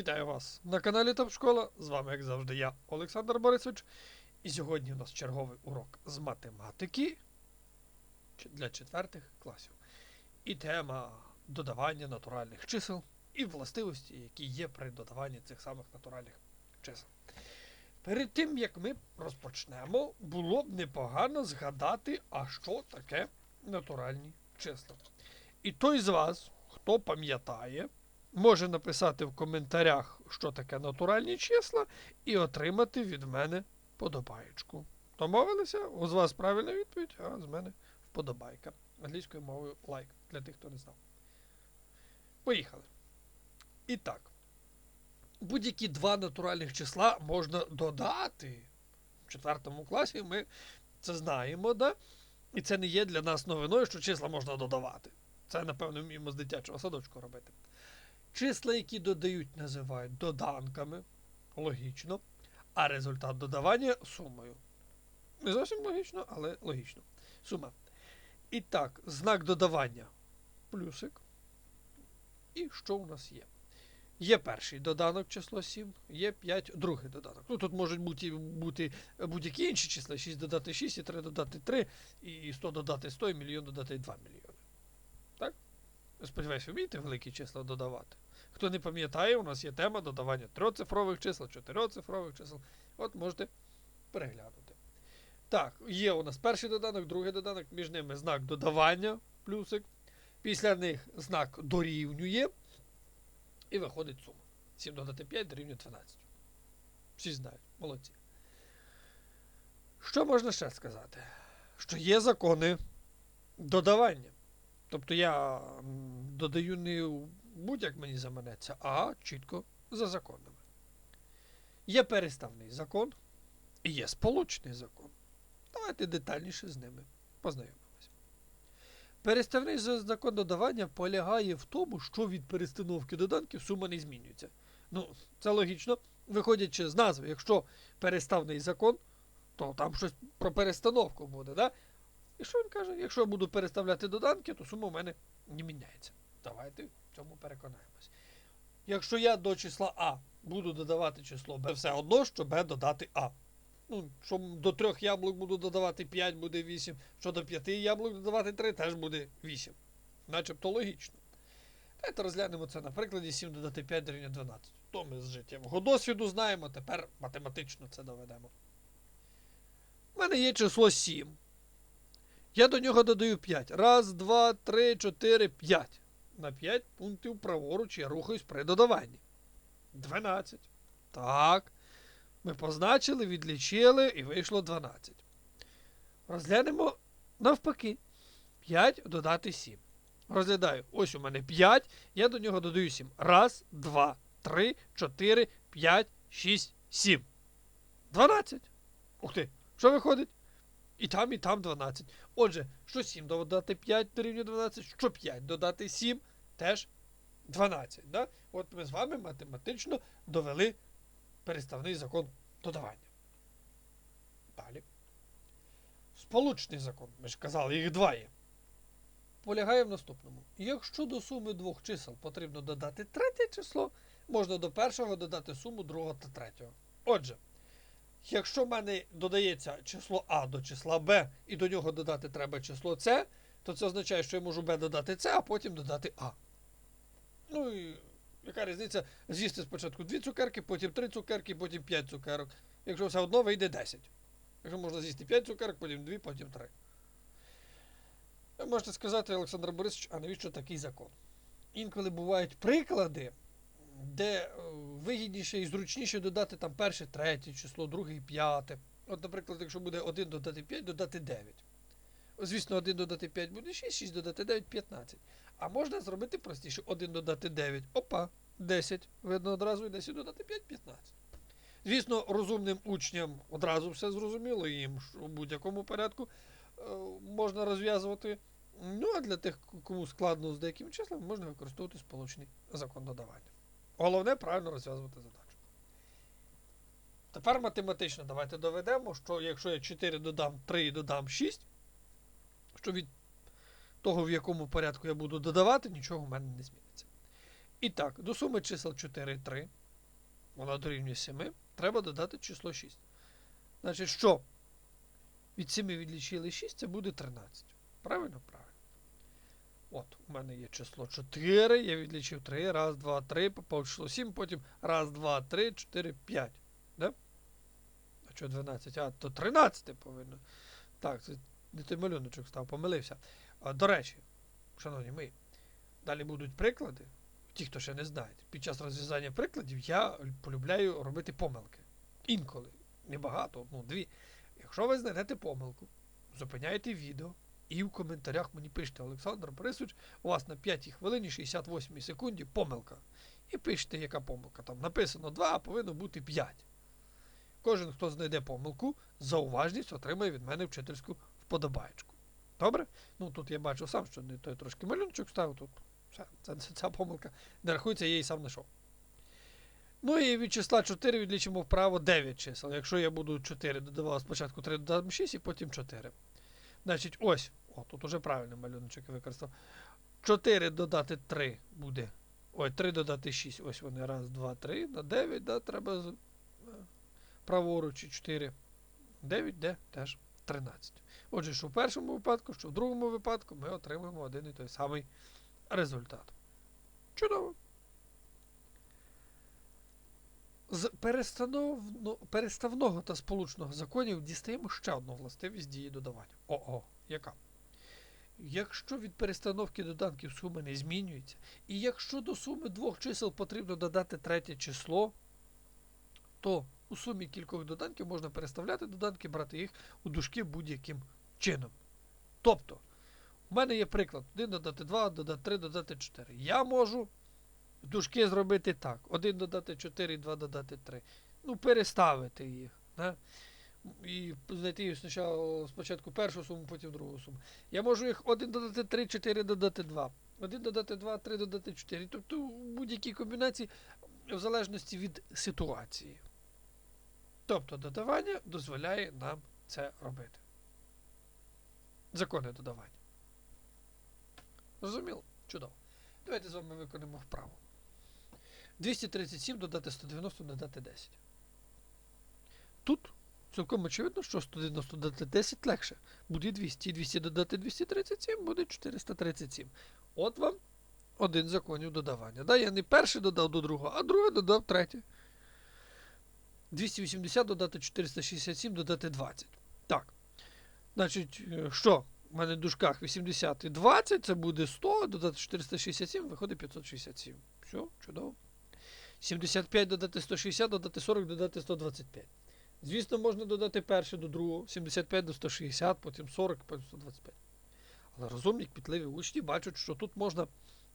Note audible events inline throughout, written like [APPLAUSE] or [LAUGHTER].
Вітаю вас на каналі Топ Школа. З вами, як завжди, я, Олександр Борисович. І сьогодні у нас черговий урок з математики для четвертих класів. І тема додавання натуральних чисел і властивості, які є при додаванні цих самих натуральних чисел. Перед тим як ми розпочнемо, було б непогано згадати, а що таке натуральні числа. І той з вас, хто пам'ятає, може написати в коментарях, що таке натуральні числа, і отримати від мене подобаєчку. Домовилися? З вас правильна відповідь, а з мене вподобайка. Англійською мовою лайк для тих, хто не знав. Поїхали. І так. Будь-які два натуральних числа можна додати. В четвертому класі ми це знаємо, да? І це не є для нас новиною, що числа можна додавати. Це, напевно, вміємо з дитячого садочку робити. Числа, які додають, називають доданками. Логічно. А результат додавання сумою. Не зовсім логічно, але логічно. Сума. І так, знак додавання плюсик. І що у нас є? Є перший доданок число 7, є 5 другий доданок. Ну тут можуть бути, бути будь-які інші числа: 6 додати 6, і 3 додати 3, і 100 додати 100, і мільйон додати 2 мільйони. Так? Сподіваюся, вмієте великі числа додавати. Хто не пам'ятає, у нас є тема додавання трьоцифрових чисел, чотирьоцифрових чисел. От можете переглянути. Так, є у нас перший доданок, другий доданок, між ними знак додавання, плюсик. Після них знак дорівнює. І виходить сума. 7 додати 5 дорівнює 12. Всі знають, молодці. Що можна ще сказати? Що є закони додавання. Тобто я додаю не будь-як мені заманеться, а чітко за законами. Є переставний закон і є сполучний закон. Давайте детальніше з ними познайомимося. Переставний закон додавання полягає в тому, що від перестановки доданків сума не змінюється. Ну, це логічно. Виходячи з назви, якщо переставний закон, то там щось про перестановку буде, да? І що він каже? Якщо я буду переставляти доданки, то сума у мене не міняється. Давайте в цьому переконаємось. Якщо я до числа А буду додавати число Б, все одно, що Б додати А. Ну, що до трьох яблук буду додавати 5, буде 8. Що до п'яти яблук додавати 3, теж буде 8. Начебто логічно. Давайте розглянемо це на прикладі 7 додати 5 дорівнює 12. То ми з життєвого досвіду знаємо, тепер математично це доведемо. У мене є число 7. Я до нього додаю 5. Раз, два, три, чотири, 5. На 5 пунктів праворуч я рухаюсь при додаванні. 12. Так. Ми позначили, відлічили і вийшло 12. Розглянемо навпаки. 5 додати 7. Розглядаю. Ось у мене 5. Я до нього додаю 7. Раз, два, три, чотири, п'ять, шість, сім. 12. Ух ти. Що виходить? І там, і там 12. Отже, що 7 додати 5 дорівнює 12, що 5 додати 7 теж 12. Да? От ми з вами математично довели переставний закон додавання. Далі. Сполучний закон. Ми ж казали, їх два є. Полягає в наступному. Якщо до суми двох чисел потрібно додати третє число, можна до першого додати суму другого та третього. Отже, якщо в мене додається число А до числа Б, і до нього додати треба число С, то це означає, що я можу Б додати С, а потім додати А. Ну і яка різниця з'їсти спочатку дві цукерки, потім три цукерки, потім п'ять цукерок. Якщо все одно вийде 10. Якщо можна з'їсти 5 цукерок, потім 2, потім 3. Ви можете сказати, Олександр Борисович, а навіщо такий закон? Інколи бувають приклади, де е, вигідніше і зручніше додати там перше, третє число, друге п'яте. От, наприклад, якщо буде 1 додати 5, додати 9. Звісно, 1 додати 5 буде 6, 6 додати 9 15. А можна зробити простіше 1 додати 9. Опа, 10. Видно одразу і 10 додати 5 15. Звісно, розумним учням одразу все зрозуміло, їм у будь-якому порядку е, можна розв'язувати. Ну, а для тих, кому складно з деякими числами, можна використовувати сполучний закон додавання. Головне правильно розв'язувати задачу. Тепер математично давайте доведемо, що якщо я 4 додам 3 і додам 6, що від того, в якому порядку я буду додавати, нічого в мене не зміниться. І так, до суми чисел 4 і 3 вона дорівнює 7, треба додати число 6. Значить, що? Від 7 відлічили 6, це буде 13. Правильно? Правильно. От, у мене є число 4, я відлічив 3, раз, два, три, попав число 7, потім раз, два, три, 4, 5. Да? А що 12? А, то 13 повинно. Так, це не той малюночок став, помилився. До речі, шановні мої, далі будуть приклади. Ті, хто ще не знають, під час розв'язання прикладів я полюбляю робити помилки. Інколи. Небагато, одну, дві. Якщо ви знайдете помилку, зупиняєте відео і в коментарях мені пишете Олександр Борисович, у вас на 5 хвилині 68 секунді помилка. І пишете, яка помилка. Там написано 2, а повинно бути 5. Кожен, хто знайде помилку, за уважність отримає від мене вчительську вподобаєчку. Добре? Ну тут я бачу сам, що не той трошки малюночок став, тут все, це, це, ця помилка не рахується, я її сам знайшов. Ну і від числа 4 відлічимо вправо 9 чисел. Якщо я буду 4 додавав спочатку 3 додам 6 і потім 4. Значить, ось. О, тут уже правильний малюночок використав. 4 додати 3 буде. Ой, 3 додати 6. Ось вони. Раз, два, три. На 9, да, треба е, праворуч і 4. 9, де теж 13. Отже, що в першому випадку, що в другому випадку ми отримаємо один і той самий результат. Чудово. З переставного та сполучного законів дістаємо ще одну властивість дії додавання. Ого, яка? Якщо від перестановки доданків суми не змінюється, і якщо до суми двох чисел потрібно додати третє число, то у сумі кількох доданків можна переставляти доданки, брати їх у дужки будь-яким чином. Тобто, у мене є приклад: 1 додати 2, додати 3, додати 4. Я можу дужки зробити так: 1 додати 4, 2 додати 3. Ну, переставити їх. Да? І знайти спочатку, спочатку першу суму, потім другу суму. Я можу їх 1 додати 3, 4 додати 2. 1 додати 2, 3 додати 4. Тобто в будь-якій комбінації в залежності від ситуації. Тобто додавання дозволяє нам це робити. Закони додавання. Зрозуміло? Чудово. Давайте з вами виконаємо вправу. 237 додати 190 додати 10. Тут цілком очевидно, що 190 додати 10 легше. Буде 200. І 200 додати 237 буде 437. От вам один законів додавання. Да, я не перший додав до другого, а другий додав третє. 280 додати 467 додати 20. Так. Значить, е, що? У мене в дужках 80 і 20, це буде 100, додати 467, виходить 567. Все, чудово. 75 додати 160, додати 40, додати 125. Звісно, можна додати перше до другого, 75 до 160, потім 40, потім 125. Але розумні, кмітливі учні бачать, що тут можна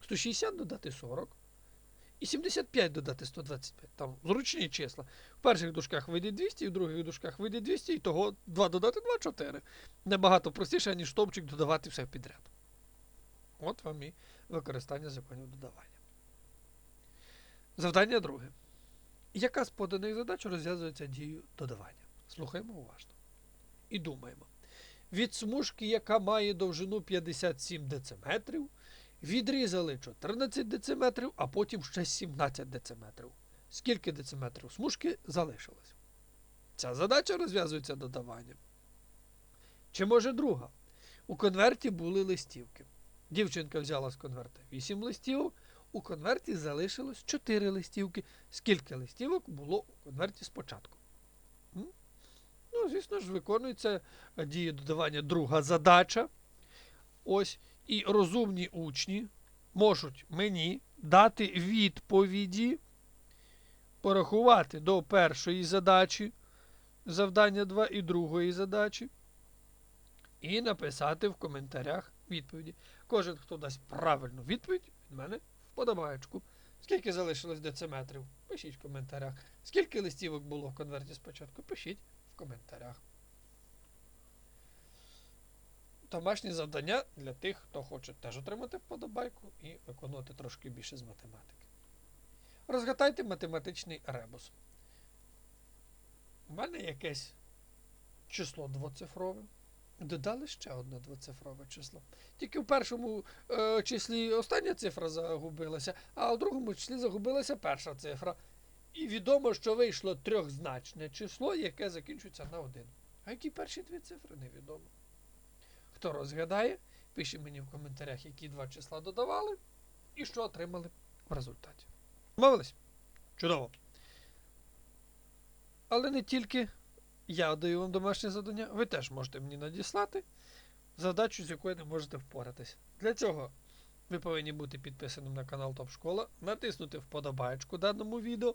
160 додати 40 і 75 додати 125. Там зручні числа. В перших дужках вийде 200, в других дужках вийде 200, і того 2 додати 2 4. Набагато простіше, ніж стовпчик додавати все підряд. От вам і використання законів додавання. Завдання друге. Яка з поданих задач розв'язується дією додавання? Слухаємо уважно. І думаємо. Від смужки, яка має довжину 57 дециметрів, відрізали 14 дециметрів, а потім ще 17 дециметрів. Скільки дециметрів смужки залишилось? Ця задача розв'язується додаванням. Чи може друга? У конверті були листівки. Дівчинка взяла з конверта 8 листівок, у конверті залишилось 4 листівки. Скільки листівок було у конверті спочатку? Ну, звісно ж, виконується е, діє додавання друга задача. Ось. І розумні учні можуть мені дати відповіді, порахувати до першої задачі, завдання 2 і другої задачі, і написати в коментарях відповіді. Кожен, хто дасть правильну відповідь, від мене вподобаєчку. Скільки залишилось дециметрів? Пишіть в коментарях. Скільки листівок було в конверті спочатку? Пишіть в коментарях. Домашнє завдання для тих, хто хоче теж отримати вподобайку і виконувати трошки більше з математики. Розгадайте математичний ребус. У мене якесь число двоцифрове. Додали ще одне двоцифрове число. Тільки в першому е, числі остання цифра загубилася, а в другому числі загубилася перша цифра. І відомо, що вийшло трьохзначне число, яке закінчується на 1. А які перші дві цифри невідомо. Хто розгадає, пиши мені в коментарях, які два числа додавали і що отримали в результаті. Домовились? Чудово. Але не тільки я даю вам домашнє завдання, ви теж можете мені надіслати задачу, з якою не можете впоратись. Для цього ви повинні бути підписаним на канал Топ Школа, натиснути вподобаєчку даному відео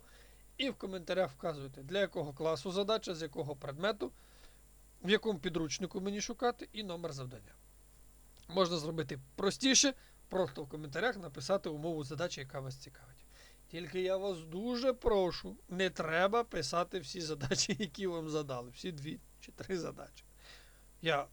і в коментарях вказуйте, для якого класу задача, з якого предмету, в якому підручнику мені шукати, і номер завдання. Можна зробити простіше, просто в коментарях написати умову задачі, яка вас цікавить. Тільки я вас дуже прошу, не треба писати всі задачі, [LAUGHS] які вам задали, всі дві чи три задачі. Я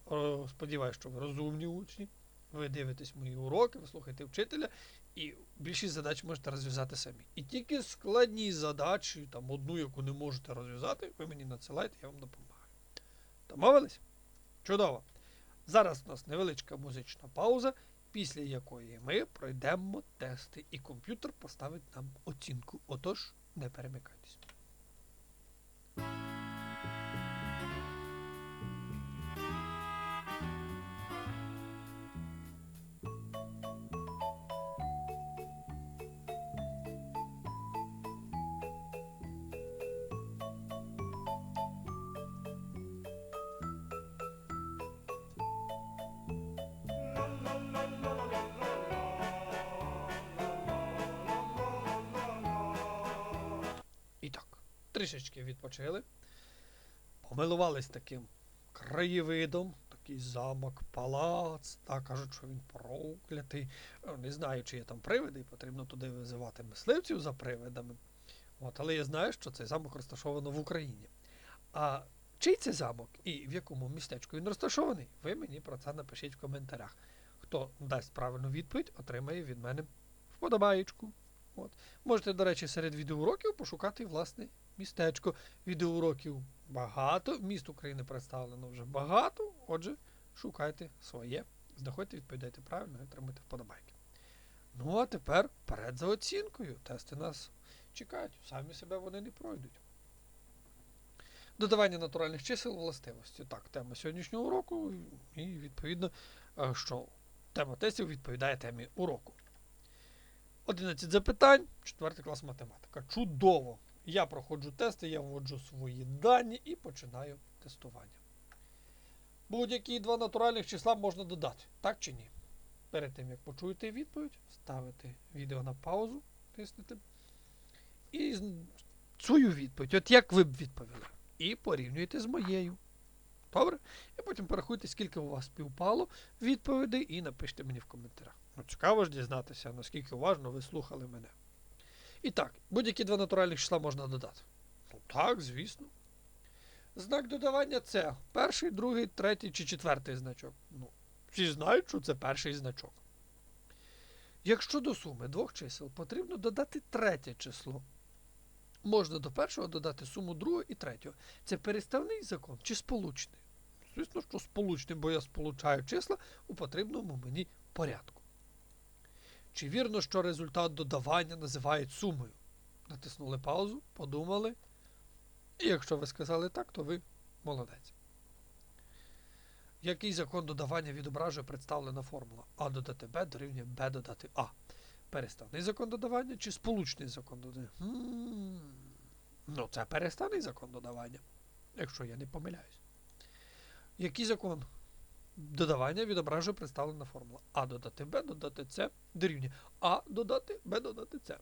сподіваюся, що ви розумні учні, ви дивитесь мої уроки, ви слухаєте вчителя, і більшість задач можете розв'язати самі. І тільки складні задачі, там одну, яку не можете розв'язати, ви мені надсилайте, я вам допомагаю. Домовились? Чудово. Зараз у нас невеличка музична пауза, після якої ми пройдемо тести, і комп'ютер поставить нам оцінку. Отож, не перемикайтесь. Трішечки відпочили. Помилувались таким краєвидом, такий замок, палац. Так, кажуть, що він проклятий. Е, Не знаю, чи є там привиди, і потрібно туди визивати мисливців за привидами. От, але я знаю, що цей замок розташовано в Україні. А чий це замок і в якому містечку він розташований? Ви мені про це напишіть в коментарях. Хто дасть правильну відповідь, отримає від мене вподобаєчку. От. Можете, до речі, серед відеоуроків пошукати власне містечко. Відеоуроків багато, міст України представлено вже багато. Отже, шукайте своє, знаходьте, відповідайте правильно і отримайте вподобайки. Ну, а тепер перед за оцінкою. Тести нас чекають, самі себе вони не пройдуть. Додавання натуральних чисел властивості. Так, тема сьогоднішнього уроку, і відповідно, е, що тема тестів відповідає темі уроку. 11 запитань, 4 клас математика. Чудово! Я проходжу тести, я вводжу свої дані і починаю тестування. Будь-які два натуральних числа можна додати, так чи ні? Перед тим, як почуєте відповідь, ставите відео на паузу, тиснете. І свою відповідь, от як ви б відповіли, і порівнюєте з моєю. Добре? І потім порахуйте, скільки у вас співпало відповідей, і напишіть мені в коментарях. Ну, цікаво ж дізнатися, наскільки уважно ви слухали мене. І так, будь-які два натуральних числа можна додати. Ну так, звісно. Знак додавання це перший, другий, третій чи четвертий значок. Ну, всі знають, що це перший значок. Якщо до суми двох чисел потрібно додати третє число, можна до першого додати суму другого і третього. Це переставний закон чи сполучний? Звісно, що сполучний, бо я сполучаю числа у потрібному мені порядку. Чи вірно, що результат додавання називають сумою? Натиснули паузу, подумали. І якщо ви сказали так, то ви молодець. Який закон додавання відображує представлена формула? А додати Б дорівнює Б додати А. Переставний закон додавання чи сполучний закон додавання? М, Ну, це переставний закон додавання, якщо я не помиляюсь. Який закон додавання відображує представлена формула? А додати Б додати С дорівнює А додати Б додати С.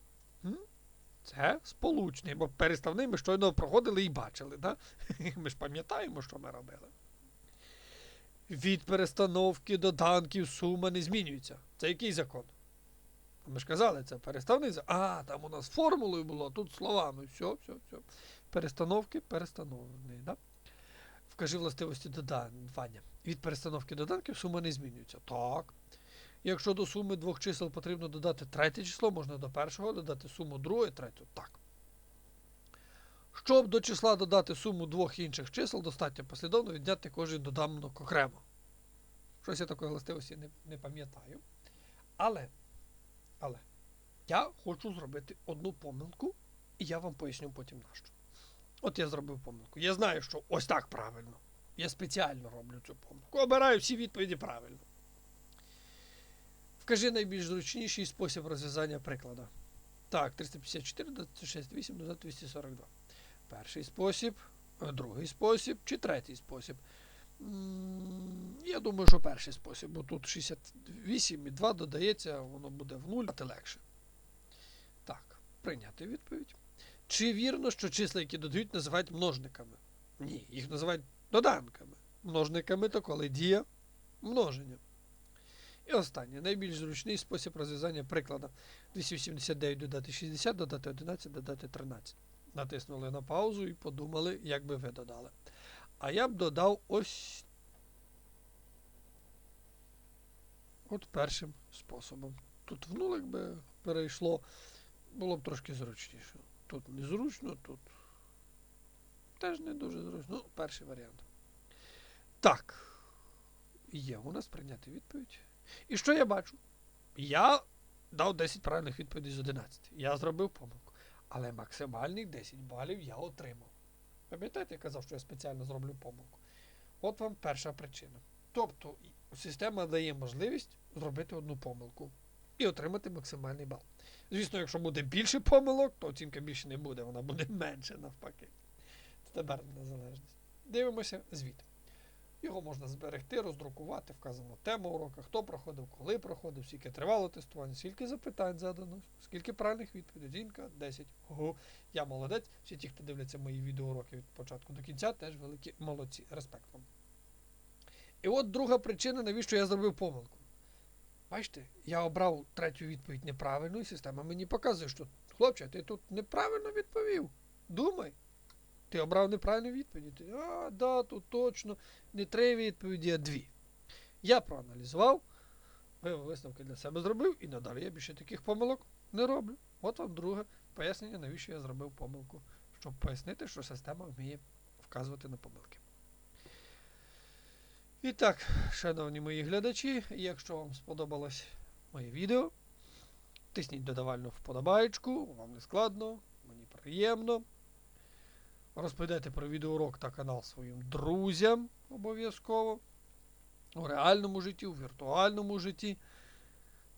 Це сполучний, бо переставний ми щойно проходили і бачили. Да? [LAUGHS] Ми ж пам'ятаємо, що ми робили. Від перестановки доданків сума не змінюється. Це який закон? Ми ж казали, це переставний закон. А, там у нас формулою було, тут словами. Все, все, все. Перестановки перестановлений. Да? Вкажи властивості додавання. Від перестановки доданків сума не змінюється. Так. Якщо до суми двох чисел потрібно додати третє число, можна до першого додати суму другого і третього. Так. Щоб до числа додати суму двох інших чисел, достатньо послідовно відняти кожен доданок окремо. Щось я такої властивості не, не пам'ятаю. Але, але я хочу зробити одну помилку І я вам поясню потім на що. От я зробив помилку. Я знаю, що ось так правильно. Я спеціально роблю цю помилку. Обираю всі відповіді правильно. Вкажи найбільш зручніший спосіб розв'язання приклада. Так, 354 додати 68 додати 242. Перший спосіб, е, другий спосіб чи третій спосіб. Я думаю, що перший спосіб, бо тут 68 і 2 додається, воно буде в 0, а легше. Так, прийняти відповідь. Чи вірно, що числа, які додають, називають множниками? Ні, їх називають доданками. Множниками то коли дія множення. І останнє, найбільш зручний спосіб розв'язання приклада. 289 додати 60, додати 11, додати 13. Натиснули на паузу і подумали, як би ви додали. А я б додав ось от першим способом. Тут в нулик би перейшло, було б трошки зручніше. Тут незручно, тут теж не дуже зручно. Ну, перший варіант. Так. Є у нас прийняти відповідь. І що я бачу? Я дав 10 правильних відповідей з 11. Я зробив помилку. Але максимальних 10 балів я отримав. Пам'ятаєте, я казав, що я спеціально зроблю помилку. От вам перша причина. Тобто система дає можливість зробити одну помилку і отримати максимальний бал. Звісно, якщо буде більше помилок, то оцінка більше не буде, вона буде менше навпаки. Тепер незалежність. Дивимося звіт. Його можна зберегти, роздрукувати, вказано тема урока, хто проходив, коли проходив, скільки тривало тестування, скільки запитань задано, скільки правильних відповідей. Оцінка 10. Ого, я молодець. Всі ті, хто дивляться мої відеоуроки від початку до кінця, теж великі молодці. Респект вам. І от друга причина, навіщо я зробив помилку. Бачите, я обрав третю відповідь неправильну, і система мені показує, що хлопче, ти тут неправильно відповів. Думай. Ти обрав неправильну відповідь. Ти, а, да, тут точно не три відповіді, а дві. Я проаналізував, висновки для себе зробив, і надалі я більше таких помилок не роблю. От вам друге пояснення, навіщо я зробив помилку. Щоб пояснити, що система вміє вказувати на помилки. І так, шановні мої глядачі, якщо вам сподобалось моє відео, тисніть додавальну вподобаєчку, вам не складно, мені приємно. Розповідайте про відеоурок та канал своїм друзям обов'язково. У реальному житті, у віртуальному житті.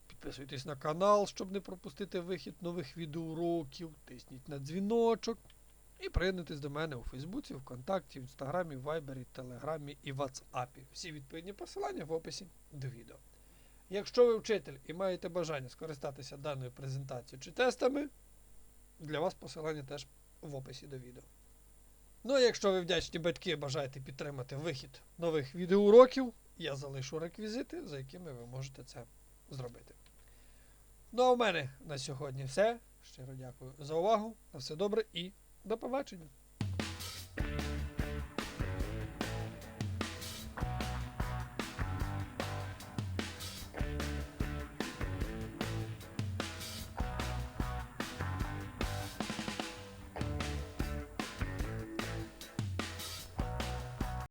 Підписуйтесь на канал, щоб не пропустити вихід нових відеоуроків. Тисніть на дзвіночок. І приєднуйтесь до мене у Фейсбуці, ВКонтакті, в Інстаграмі, Вайбері, Телеграмі і Ватсапі. Всі відповідні посилання в описі до відео. Якщо ви вчитель і маєте бажання скористатися даною презентацією чи тестами, для вас посилання теж в описі до відео. Ну а якщо ви вдячні батьки бажаєте підтримати вихід нових відеоуроків, я залишу реквізити, за якими ви можете це зробити. Ну а в мене на сьогодні все. Щиро дякую за увагу. На все добре і до побачення.